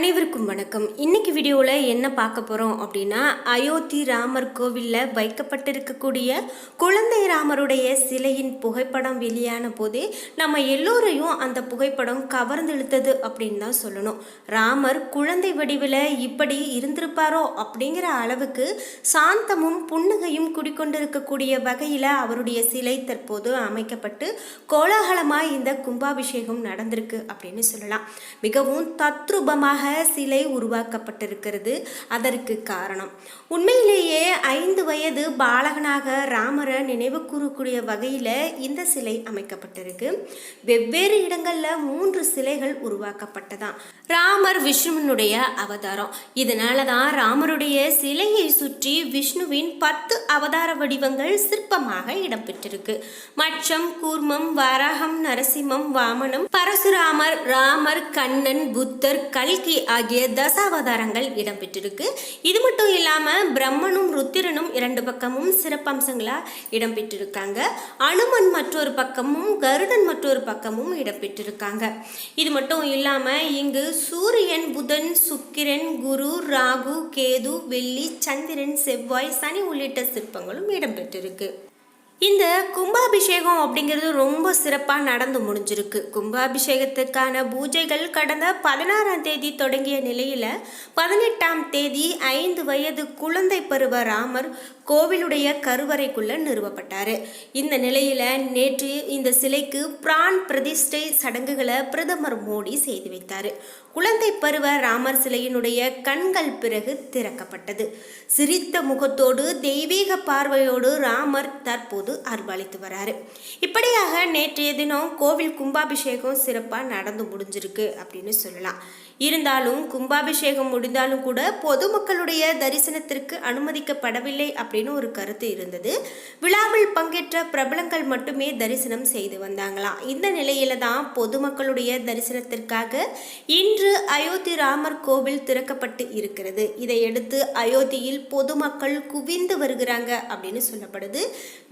அனைவருக்கும் வணக்கம். இன்னைக்கு வீடியோவில் என்ன பார்க்க போகிறோம் அப்படின்னா அயோத்தி ராமர் கோவிலில் வைக்கப்பட்டிருக்கக்கூடிய குழந்தை ராமருடைய சிலையின் புகைப்படம் வெளியான போதே நம்ம எல்லோரையும் அந்த புகைப்படம் கவர்ந்தெழுத்தது அப்படின்னு தான் சொல்லணும். ராமர் குழந்தை வடிவில் இப்படி இருந்திருப்பாரோ அப்படிங்கிற அளவுக்கு சாந்தமும் புன்னகையும் குடிக்கொண்டிருக்கக்கூடிய வகையில் அவருடைய சிலை தற்போது அமைக்கப்பட்டு கோலாகலமாக இந்த கும்பாபிஷேகம் நடந்திருக்கு அப்படின்னு சொல்லலாம். மிகவும் தத்ரூபமாக சிலை உருவாக்கப்பட்டிருக்கிறது. அதற்கு காரணம். உண்மையிலேயே ஐந்து வயது பாலகனாக ராமரை நினைவு கூறக்கூடிய வகையில் இந்த சிலை அமைக்கப்பட்டிருக்கு. வெவ்வேறு இடங்களில் மூன்று சிலைகள் உருவாக்கப்பட்டதாம். ராமர் விஷ்ணுவினுடைய அவதாரம். இதனால தான் ராமருடைய சிலையை சுற்றி விஷ்ணுவின் பத்து அவதார வடிவங்கள் சிற்பமாக இடம்பெற்றிருக்கு. மச்சம் கூர்மம் வராகம் நரசிம்மம் வாமனம் பரசுராமர் ராமர் கண்ணன் புத்தர் கல்கி ஆகிய தசாவதாரங்கள் இடம்பெற்றிருக்கு. இது மட்டும் இல்லாமல் பிரம்மனும் ருத்திரனும் இரண்டு பக்கமும் சிறப்பம்சங்களாக இடம்பெற்றிருக்காங்க. அனுமன் மற்றொரு பக்கமும் கருடன் மற்றொரு பக்கமும் இடம்பெற்றிருக்காங்க. இது மட்டும் இல்லாமல் இங்கு சூரியன் புதன் சுக்கிரன் குரு ராகு கேது வெள்ளி சந்திரன் செவ்வாய் சனி உள்ளிட்ட சிற்பங்களும் இடம்பெற்றிருக்கு. இந்த கும்பாபிஷேகம் அப்படிங்கிறது ரொம்ப சிறப்பாக நடந்து முடிஞ்சிருக்கு. கும்பாபிஷேகத்துக்கான பூஜைகள் கடந்த பதினாறாம் தேதி தொடங்கிய நிலையில் பதினெட்டாம் தேதி ஐந்து வயது குழந்தை பருவ ராமர் கோவிலுடைய கருவறைக்குள்ள நிறுவப்பட்டார். இந்த நிலையில் நேற்று இந்த சிலைக்கு பிரான் பிரதிஷ்டை சடங்குகளை பிரதமர் மோடி செய்து வைத்தார். குழந்தை பருவ ராமர் சிலையினுடைய கண்கள் பிறகு திறக்கப்பட்டது. சிரித்த முகத்தோடு தெய்வீக பார்வையோடு ராமர் தற்போது அர்ப்பணித்து வராரு. இப்படியாக நேற்றைய தினம் கோவில் கும்பாபிஷேகம் சிறப்பாக நடந்து முடிஞ்சிருக்கு அப்படின்னு சொல்லலாம். இருந்தாலும் கும்பாபிஷேகம் முடிந்தாலும் கூட பொதுமக்களுடைய தரிசனத்திற்கு அனுமதிக்கப்படவில்லை அப்படின்னு ஒரு கருத்து இருந்தது. விழாவில் பங்கேற்ற பிரபலங்கள் மட்டுமே தரிசனம் செய்து வந்தாங்களாம். இந்த நிலையில தான் பொதுமக்களுடைய தரிசனத்திற்காக இன்று அயோத்தி ராமர் கோவில் திறக்கப்பட்டு இருக்கிறது. இதையடுத்து அயோத்தியில் பொதுமக்கள் குவிந்து வருகிறாங்க அப்படின்னு சொல்லப்படுது.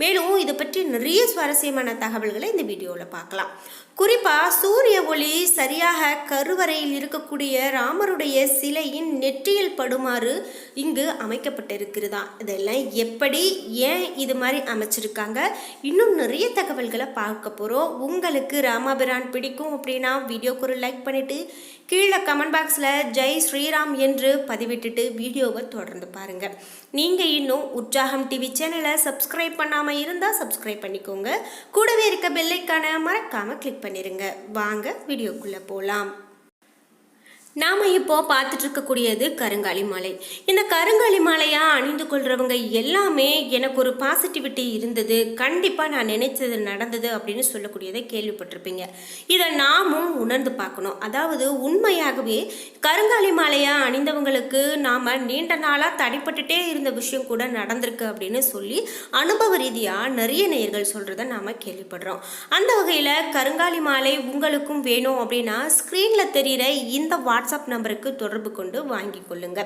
மேலும் இதை பற்றி நிறைய சுவாரஸ்யமான தகவல்களை இந்த வீடியோவில் பார்க்கலாம். குறிப்பாக சூரிய ஒளி சரியாக கருவறையில் இருக்கக்கூடிய ராமருடைய சிலையின் நெற்றியில் படுமாறு இங்கு அமைக்கப்பட்டிருக்கிறதா? இதெல்லாம் எப்படி ஏன் இது மாதிரி அமைச்சிருக்காங்க? இன்னும் நிறைய தகவல்களை பார்க்க போகிறோம் உங்களுக்கு ராமாபிரான் பிடிக்கும் அப்படின்னா வீடியோக்கு ஒரு லைக் பண்ணிவிட்டு கீழே கமெண்ட் பாக்ஸில் ஜெய் ஸ்ரீராம் என்று பதிவிட்டுட்டு வீடியோவை தொடர்ந்து பாருங்கள் நீங்கள் இன்னும் உற்சாகம் டிவி சேனலை சப்ஸ்கிரைப் பண்ணாமல் இருந்தால் சப்ஸ்கிரைப் பண்ணிக்கோங்க. கூடவே இருக்க பெல்லைக்கான மறக்காமல் கிளிக் பண்ணிடுங்க வாங்க வீடியோக்குள்ளே போகலாம் நாம் இப்போ பார்த்துட்டு இருக்கக்கூடியது கருங்காலி மாலை. இந்த கருங்காலி மாலையாக அணிந்து கொள்கிறவங்க எல்லாமே எனக்கு ஒரு பாசிட்டிவிட்டி இருந்தது. கண்டிப்பாக நான் நினைச்சது நடந்தது அப்படின்னு சொல்லக்கூடியதை கேள்விப்பட்டிருப்பீங்க. இதை நாமும் உணர்ந்து பார்க்கணும். அதாவது உண்மையாகவே கருங்காலி மாலையாக அணிந்தவங்களுக்கு நாம் நீண்ட நாளாக தடைப்பட்டுட்டே இருந்த விஷயம் கூட நடந்திருக்கு அப்படின்னு சொல்லி அனுபவ ரீதியாக நிறைய நேயர்கள் சொல்கிறத நாம் கேள்விப்படுறோம். அந்த வகையில் கருங்காலி மாலை உங்களுக்கும் வேணும் அப்படின்னா ஸ்க்ரீனில் தெரிகிற இந்த வாட்ஸ்அப் நம்பருக்கு தொடர்பு கொண்டு வாங்கி கொள்ளுங்க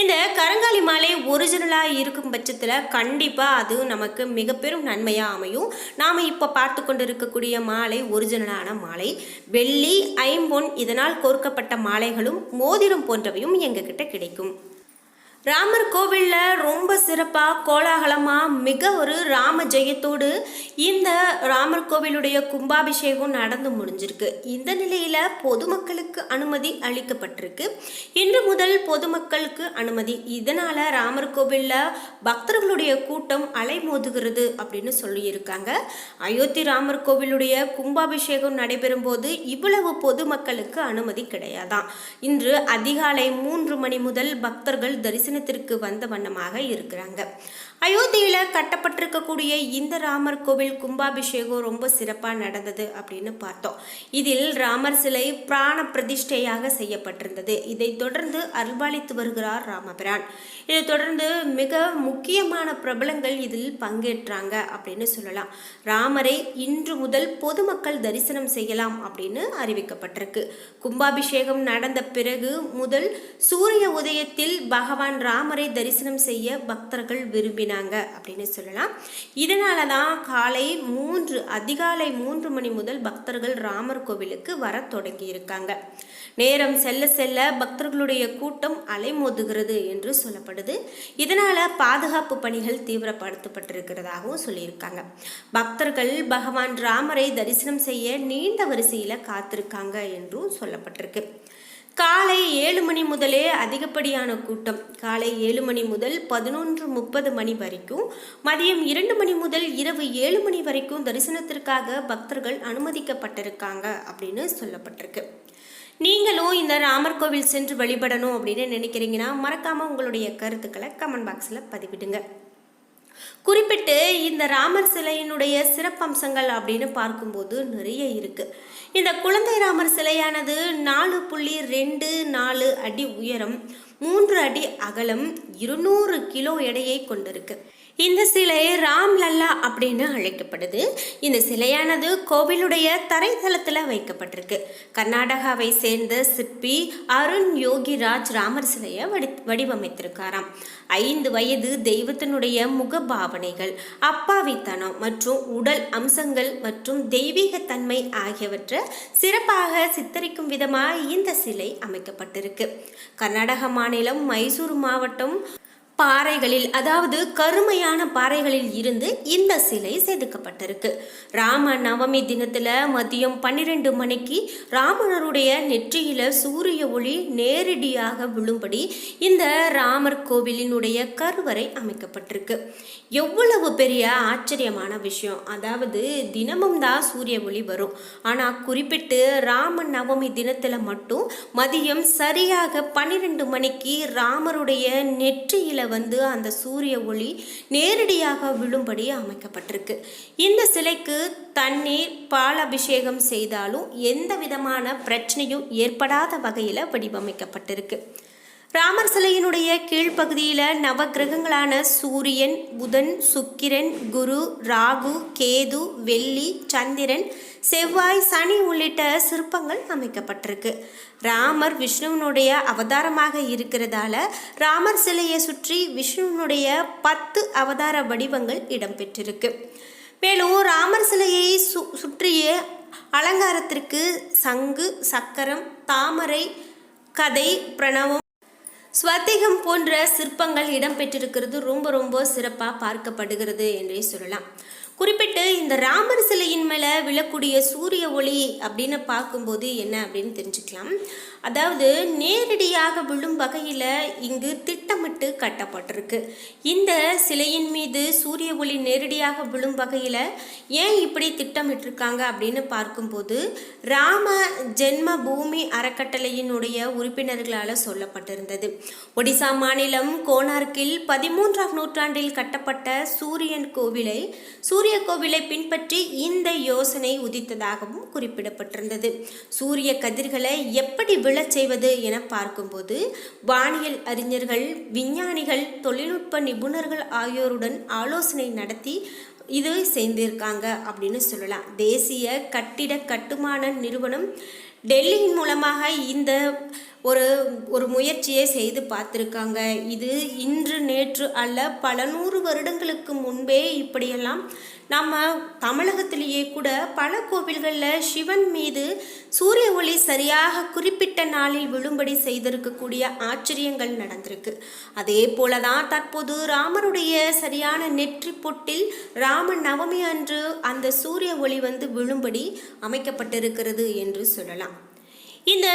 இந்த கரங்காலி மாலை ஒரிஜினலாக இருக்கும் பட்சத்தில் கண்டிப்பாக அது நமக்கு மிக பெரும் நன்மையாக அமையும். நாம் இப்போ பார்த்து கொண்டு இருக்கக்கூடிய மாலை ஒரிஜினலான மாலை வெள்ளி ஐம்பொன் இதனால் கோர்க்கப்பட்ட மாலைகளும் மோதிரம் போன்றவையும் எங்ககிட்ட கிடைக்கும். ராமர் கோவிலில் ரொம்ப சிறப்பாக கோலாகலமாக மிக ஒரு ராம ஜெயத்தோடு இந்த ராமர் கோவிலுடைய கும்பாபிஷேகம் நடந்து முடிஞ்சிருக்கு. இந்த நிலையில் பொதுமக்களுக்கு அனுமதி அளிக்கப்பட்டிருக்கு. இன்று முதல் பொதுமக்களுக்கு அனுமதி. இதனால் ராமர் கோவிலில் பக்தர்களுடைய கூட்டம் அலைமோதுகிறது அப்படின்னு சொல்லியிருக்காங்க. அயோத்தி ராமர் கோவிலுடைய கும்பாபிஷேகம் நடைபெறும் போது இவ்வளவு பொதுமக்களுக்கு அனுமதி கிடையாதான். இன்று அதிகாலை மூன்று மணி முதல் பக்தர்கள் தரிசனம் தரிசனத்திற்கு வந்த வண்ணமாக இருக்கிறாங்க. அயோத்தியில் கட்டப்பட்டிருக்கக்கூடிய இந்த ராமர் கோவில் கும்பாபிஷேகம் ரொம்ப சிறப்பாக நடந்தது அப்படின்னு பார்த்தோம். இதில் ராமர் சிலை பிராண பிரதிஷ்டையாக செய்யப்பட்டிருந்தது. இதை தொடர்ந்து அருள்பாலித்து வருகிறார் ராமபிரான். இதை தொடர்ந்து மிக முக்கியமான பிரபலங்கள் இதில் பங்கேற்றாங்க அப்படின்னு சொல்லலாம். ராமரை இன்று முதல் பொதுமக்கள் தரிசனம் செய்யலாம் அப்படின்னு அறிவிக்கப்பட்டிருக்கு. கும்பாபிஷேகம் நடந்த பிறகு முதல் சூரிய உதயத்தில் பகவான் ராமரை தரிசனம் செய்ய பக்தர்கள் விரும்பினர். விரும்பினாங்க அப்படின்னு சொல்லலாம். இதனால தான் காலை மூன்று அதிகாலை மூன்று மணி முதல் பக்தர்கள் ராமர் கோவிலுக்கு வர தொடங்கி இருக்காங்க. நேரம் செல்ல செல்ல பக்தர்களுடைய கூட்டம் அலைமோதுகிறது என்று சொல்லப்படுது. இதனால பாதுகாப்பு பணிகள் தீவிரப்படுத்தப்பட்டிருக்கிறதாகவும் சொல்லியிருக்காங்க. பக்தர்கள் பகவான் ராமரை தரிசனம் செய்ய நீண்ட வரிசையில் காத்திருக்காங்க என்றும் சொல்லப்பட்டிருக்கு. காலை ஏழு மணி முதலே அதிகப்படியான கூட்டம். காலை ஏழு மணி முதல் பதினொன்று முப்பது மணி வரைக்கும் மதியம் இரண்டு மணி முதல் இரவு ஏழு மணி வரைக்கும் தரிசனத்திற்காக பக்தர்கள் அனுமதிக்கப்பட்டிருக்காங்க அப்படின்னு சொல்லப்பட்டிருக்கு. நீங்களும் இந்த ராமர் கோவில் சென்று வழிபடணும் அப்படின்னு நினைக்கிறீங்கன்னா மறக்காமல் உங்களுடைய கருத்துக்களை கமெண்ட் பாக்ஸில் பதிவிடுங்க. குறிப்பிட்டு இந்த ராமர் சிலையினுடைய சிறப்பம்சங்கள் அப்படின்னு பார்க்கும்போது நிறைய இருக்கு. இந்த குழந்தை ராமர் சிலையானது நாலு புள்ளி ரெண்டு நாலு அடி உயரம் மூன்று அடி அகலம் இருநூறு கிலோ எடையை கொண்டிருக்கு. இந்த சிலை ராம் லல்லா அப்படின்னு அழைக்கப்படுது. இந்த சிலையானது கோவிலுடைய தரைத்தளத்தில் வைக்கப்பட்டிருக்கு. கர்நாடகாவை சேர்ந்த சிற்பி அருண் யோகிராஜ் ராமர் சிலையை வடி வடிவமைத்திருக்காராம். ஐந்து வயது தெய்வத்தினுடைய முக பாவனைகள் அப்பாவித்தனம் மற்றும் உடல் அம்சங்கள் மற்றும் தெய்வீகத்தன்மை ஆகியவற்றை சிறப்பாக சித்தரிக்கும் விதமாக இந்த சிலை அமைக்கப்பட்டிருக்கு. கர்நாடக மாநிலம் மைசூர் மாவட்டம் பாறைகளில் அதாவது கருமையான பாறைகளில் இருந்து இந்த சிலை செதுக்கப்பட்டிருக்கு. ராம நவமி தினத்துல மதியம் பன்னிரெண்டு மணிக்கு ராமணருடைய நெற்றியில சூரிய ஒளி நேரடியாக விழும்படி இந்த ராமர் கோவிலினுடைய கருவறை அமைக்கப்பட்டிருக்கு. எவ்வளவு பெரிய ஆச்சரியமான விஷயம். அதாவது தினமும் தான் சூரிய ஒளி வரும். ஆனால் குறிப்பிட்டு ராம நவமி தினத்தில் மட்டும் மதியம் சரியாக பன்னிரெண்டு மணிக்கு ராமருடைய நெற்றியில வந்து அந்த சூரிய ஒளி நேரடியாக விழும்படி அமைக்கப்பட்டிருக்கு. இந்த சிலைக்கு தண்ணீர் பால் அபிஷேகம் செய்தாலும் எந்த விதமான பிரச்சனையும் ஏற்படாத வகையில் வடிவமைக்கப்பட்டிருக்கு. ராமர் சிலையினுடைய கீழ்ப்பகுதியில் நவகிரகங்களான சூரியன் புதன் சுக்கிரன் குரு ராகு கேது வெள்ளி சந்திரன் செவ்வாய் சனி உள்ளிட்ட சிற்பங்கள் அமைக்கப்பட்டிருக்கு. ராமர் விஷ்ணுவினுடைய அவதாரமாக இருக்கிறதால ராமர் சிலையை சுற்றி விஷ்ணுவினுடைய பத்து அவதார வடிவங்கள் இடம்பெற்றிருக்கு. மேலும் ராமர் சிலையை சு சுற்றிய அலங்காரத்திற்கு சங்கு சக்கரம் தாமரை கதை பிரணவம் ஸ்வத்திகம் போன்ற சிற்பங்கள் இடம்பெற்றிருக்கிறது. ரொம்ப ரொம்ப சிறப்பாக பார்க்கப்படுகிறது என்றே சொல்லலாம். குறிப்பிட்டு இந்த ராமர் சிலையின் மேலே விழக்கூடிய சூரிய ஒளி அப்படின்னு பார்க்கும்போது என்ன அப்படின்னு தெரிஞ்சுக்கலாம். அதாவது நேரடியாக விழும் வகையில் இங்கு திட்டமிட்டு கட்டப்பட்டிருக்கு. இந்த சிலையின் மீது சூரிய ஒளி நேரடியாக விழும் வகையில் ஏன் இப்படி திட்டமிட்டிருக்காங்க அப்படின்னு பார்க்கும்போது ராம ஜென்ம பூமி அறக்கட்டளையினுடைய உறுப்பினர்களால் சொல்லப்பட்டிருந்தது. ஒடிசா மாநிலம் கோனார்க்கில் பதிமூன்றாம் நூற்றாண்டில் கட்டப்பட்ட சூரியன் கோவிலை சூரிய கோவிலை பின்பற்றி இந்த யோசனை உதித்ததாகவும் குறிப்பிடப்பட்டிருந்தது. சூரிய கதிர்களை எப்படி விழச் செய்வது என பார்க்கும்போது வானியல் அறிஞர்கள் விஞ்ஞானிகள் தொழில்நுட்ப நிபுணர்கள் ஆகியோருடன் ஆலோசனை நடத்தி இது செய்திருக்காங்க அப்படின்னு சொல்லலாம். தேசிய கட்டிட கட்டுமான நிறுவனம் டெல்லியின் மூலமாக இந்த ஒரு ஒரு முயற்சியை செய்து பார்த்துருக்காங்க. இது இன்று நேற்று அல்ல பல நூறு வருடங்களுக்கு முன்பே இப்படியெல்லாம் நம்ம தமிழகத்திலேயே கூட பல கோவில்களில் சிவன் மீது சூரிய ஒளி சரியாக குறிப்பிட்ட நாளில் விழும்படி செய்திருக்கக்கூடிய ஆச்சரியங்கள் நடந்திருக்கு. அதே போல தான் தற்போது ராமருடைய சரியான நெற்றி பொட்டில் ராம நவமி அன்று அந்த சூரிய ஒளி வந்து விழும்படி அமைக்கப்பட்டிருக்கிறது என்று சொல்லலாம். இந்த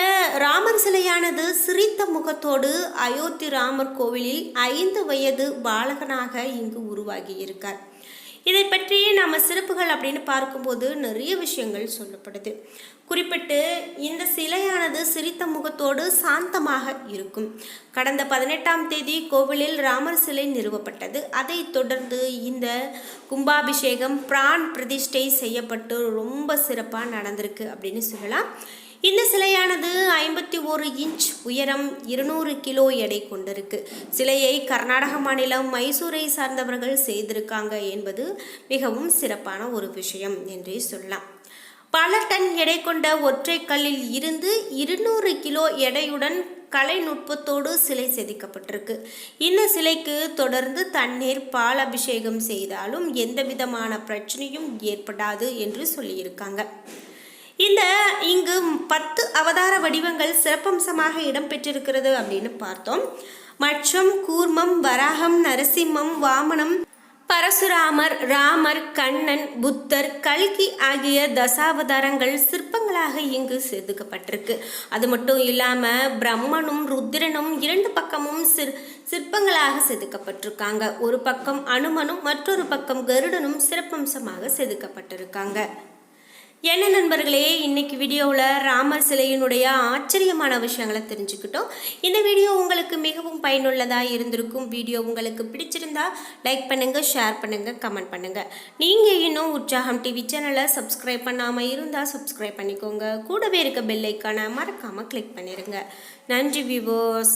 ராமர் சிலையானது சிரித்த முகத்தோடு அயோத்தி ராமர் கோவிலில் ஐந்து வயது பாலகனாக இங்கு உருவாகி இருக்கார் இதை பற்றியே நம்ம சிறப்புகள் அப்படின்னு பார்க்கும்போது நிறைய விஷயங்கள் சொல்லப்படுது. குறிப்பிட்டு இந்த சிலையானது சிரித்த முகத்தோடு சாந்தமாக இருக்கும். கடந்த பதினெட்டாம் தேதி கோவிலில் ராமர் சிலை நிறுவப்பட்டது. அதைத் தொடர்ந்து இந்த கும்பாபிஷேகம் பிரான் பிரதிஷ்டை செய்யப்பட்டு ரொம்ப சிறப்பாக நடந்திருக்கு அப்படின்னு சொல்லலாம். இந்த சிலையானது ஐம்பத்தி ஒரு இன்ச் உயரம் இருநூறு கிலோ எடை கொண்டிருக்கு. சிலையை கர்நாடக மாநிலம் மைசூரை சார்ந்தவர்கள் செய்திருக்காங்க என்பது மிகவும் சிறப்பான ஒரு விஷயம் என்றே சொல்லலாம். பல டன் எடை கொண்ட ஒற்றை கல்லில் இருந்து இருநூறு கிலோ எடையுடன் கலைநுட்பத்தோடு சிலை செதுக்கப்பட்டிருக்கு. இந்த சிலைக்கு தொடர்ந்து தண்ணீர் பால் அபிஷேகம் செய்தாலும் எந்த விதமான பிரச்சனையும் ஏற்படாது என்று சொல்லியிருக்காங்க. இந்த இங்கு பத்து அவதார வடிவங்கள் சிறப்பம்சமாக இடம்பெற்றிருக்கிறது அப்படின்னு பார்த்தோம். மச்சம் கூர்மம் வராகம் நரசிம்மம் வாமனம் பரசுராமர் ராமர் கண்ணன் புத்தர் கல்கி ஆகிய தசாவதாரங்கள் சிற்பங்களாக இங்கு செதுக்கப்பட்டிருக்கு அது மட்டும் இல்லாமல் பிரம்மனும் ருத்திரனும் இரண்டு பக்கமும் சிற் சிற்பங்களாக செதுக்கப்பட்டிருக்காங்க ஒரு பக்கம் அனுமனும் மற்றொரு பக்கம் கருடனும் சிறப்பம்சமாக செதுக்கப்பட்டிருக்காங்க என்ன நண்பர்களே இன்னைக்கு வீடியோவில் ராமர் சிலையினுடைய ஆச்சரியமான விஷயங்களை தெரிஞ்சுக்கிட்டோம். இந்த வீடியோ உங்களுக்கு மிகவும் பயனுள்ளதாக இருந்திருக்கும். வீடியோ உங்களுக்கு பிடிச்சிருந்தா லைக் பண்ணுங்கள் ஷேர் பண்ணுங்கள் கமெண்ட் பண்ணுங்கள் நீங்கள் இன்னும் உற்சாகம் டிவி சேனலை சப்ஸ்கிரைப் பண்ணாமல் இருந்தால் சப்ஸ்கிரைப் பண்ணிக்கோங்க. கூடவே இருக்க பெல்லைக்கான மறக்காமல் கிளிக் பண்ணிடுங்க நன்றி விவோஸ்